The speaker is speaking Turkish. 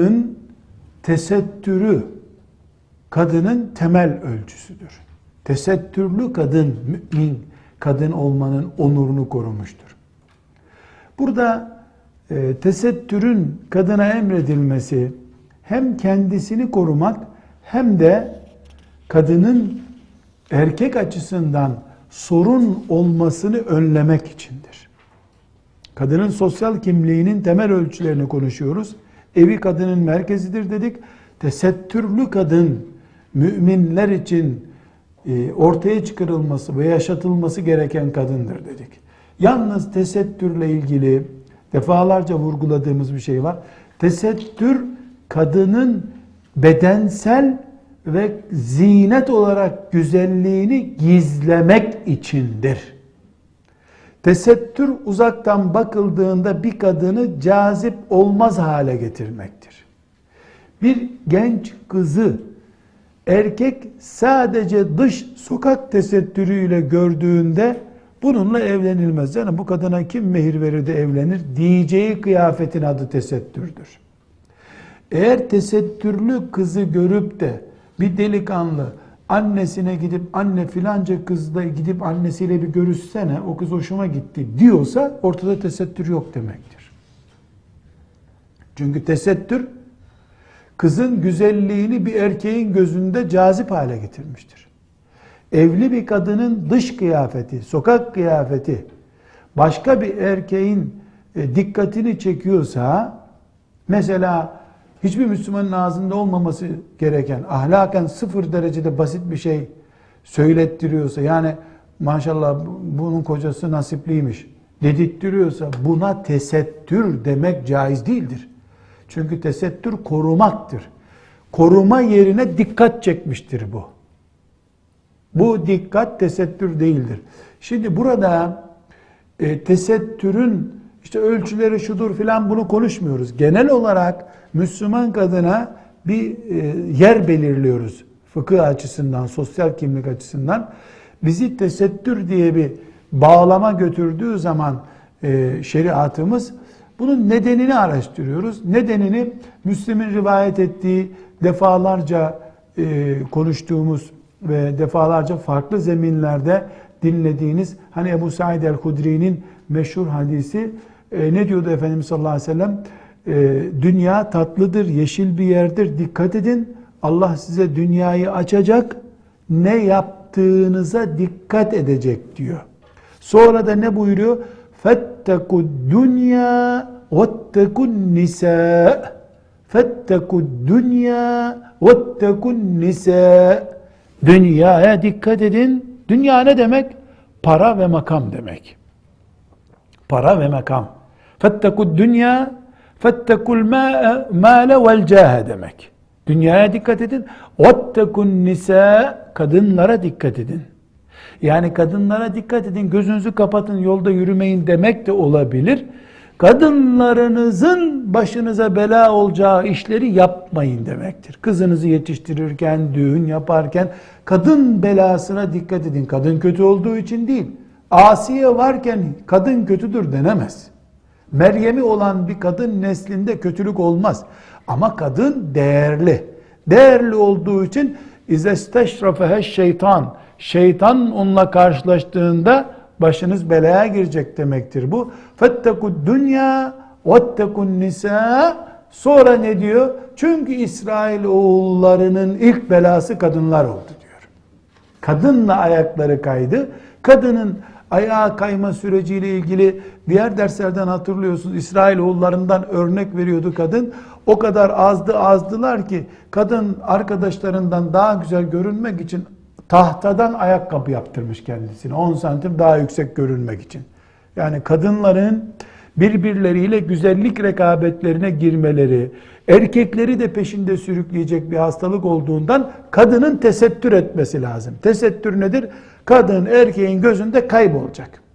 Kadının tesettürü kadının temel ölçüsüdür. Tesettürlü kadın mümin kadın olmanın onurunu korumuştur. Burada e, tesettürün kadına emredilmesi hem kendisini korumak hem de kadının erkek açısından sorun olmasını önlemek içindir. Kadının sosyal kimliğinin temel ölçülerini konuşuyoruz. Evi kadının merkezidir dedik. Tesettürlü kadın müminler için e, ortaya çıkarılması ve yaşatılması gereken kadındır dedik. Yalnız tesettürle ilgili defalarca vurguladığımız bir şey var. Tesettür kadının bedensel ve zinet olarak güzelliğini gizlemek içindir. Tesettür uzaktan bakıldığında bir kadını cazip olmaz hale getirmektir. Bir genç kızı erkek sadece dış sokak tesettürüyle gördüğünde bununla evlenilmez. Yani bu kadına kim mehir verir de evlenir diyeceği kıyafetin adı tesettürdür. Eğer tesettürlü kızı görüp de bir delikanlı annesine gidip anne filanca kızla gidip annesiyle bir görüşsene o kız hoşuma gitti diyorsa ortada tesettür yok demektir. Çünkü tesettür kızın güzelliğini bir erkeğin gözünde cazip hale getirmiştir. Evli bir kadının dış kıyafeti, sokak kıyafeti başka bir erkeğin e, dikkatini çekiyorsa mesela hiçbir Müslümanın ağzında olmaması gereken ahlaken sıfır derecede basit bir şey söylettiriyorsa yani maşallah bunun kocası nasipliymiş dedirttiriyorsa buna tesettür demek caiz değildir. Çünkü tesettür korumaktır. Koruma yerine dikkat çekmiştir bu. Bu dikkat tesettür değildir. Şimdi burada e, tesettürün işte ölçüleri şudur filan bunu konuşmuyoruz. Genel olarak Müslüman kadına bir e, yer belirliyoruz. Fıkıh açısından, sosyal kimlik açısından. Bizi tesettür diye bir bağlama götürdüğü zaman e, şeriatımız bunun nedenini araştırıyoruz. Nedenini Müslim'in rivayet ettiği defalarca e, konuştuğumuz ve defalarca farklı zeminlerde dinlediğiniz hani Ebu Said el-Hudri'nin meşhur hadisi e, ne diyordu Efendimiz sallallahu aleyhi ve sellem? E, dünya tatlıdır, yeşil bir yerdir. Dikkat edin. Allah size dünyayı açacak. Ne yaptığınıza dikkat edecek diyor. Sonra da ne buyuruyor? Fetteku dünya vettekun nisa. Fetteku dünya vettekun nisa. Dünyaya dikkat edin. Dünya ne demek? Para ve makam demek. Para ve makam. Fettekul dünya, fettekul mâle vel câhe demek. Dünyaya dikkat edin. Ottekun nisa kadınlara dikkat edin. Yani kadınlara dikkat edin, gözünüzü kapatın, yolda yürümeyin demek de olabilir. Kadınlarınızın başınıza bela olacağı işleri yapmayın demektir. Kızınızı yetiştirirken, düğün yaparken kadın belasına dikkat edin. Kadın kötü olduğu için değil. Asiye varken kadın kötüdür denemez. Meryem'i olan bir kadın neslinde kötülük olmaz. Ama kadın değerli. Değerli olduğu için izesteşrafehe şeytan şeytan onunla karşılaştığında başınız belaya girecek demektir bu. Fettekud dünya vettekun nisa sonra ne diyor? Çünkü İsrail oğullarının ilk belası kadınlar oldu diyor. Kadınla ayakları kaydı. Kadının ayağa kayma süreciyle ilgili diğer derslerden hatırlıyorsunuz. İsrail oğullarından örnek veriyordu kadın. O kadar azdı azdılar ki kadın arkadaşlarından daha güzel görünmek için tahtadan ayakkabı yaptırmış kendisine 10 santim daha yüksek görünmek için. Yani kadınların birbirleriyle güzellik rekabetlerine girmeleri, erkekleri de peşinde sürükleyecek bir hastalık olduğundan kadının tesettür etmesi lazım. Tesettür nedir? Kadın erkeğin gözünde kaybolacak.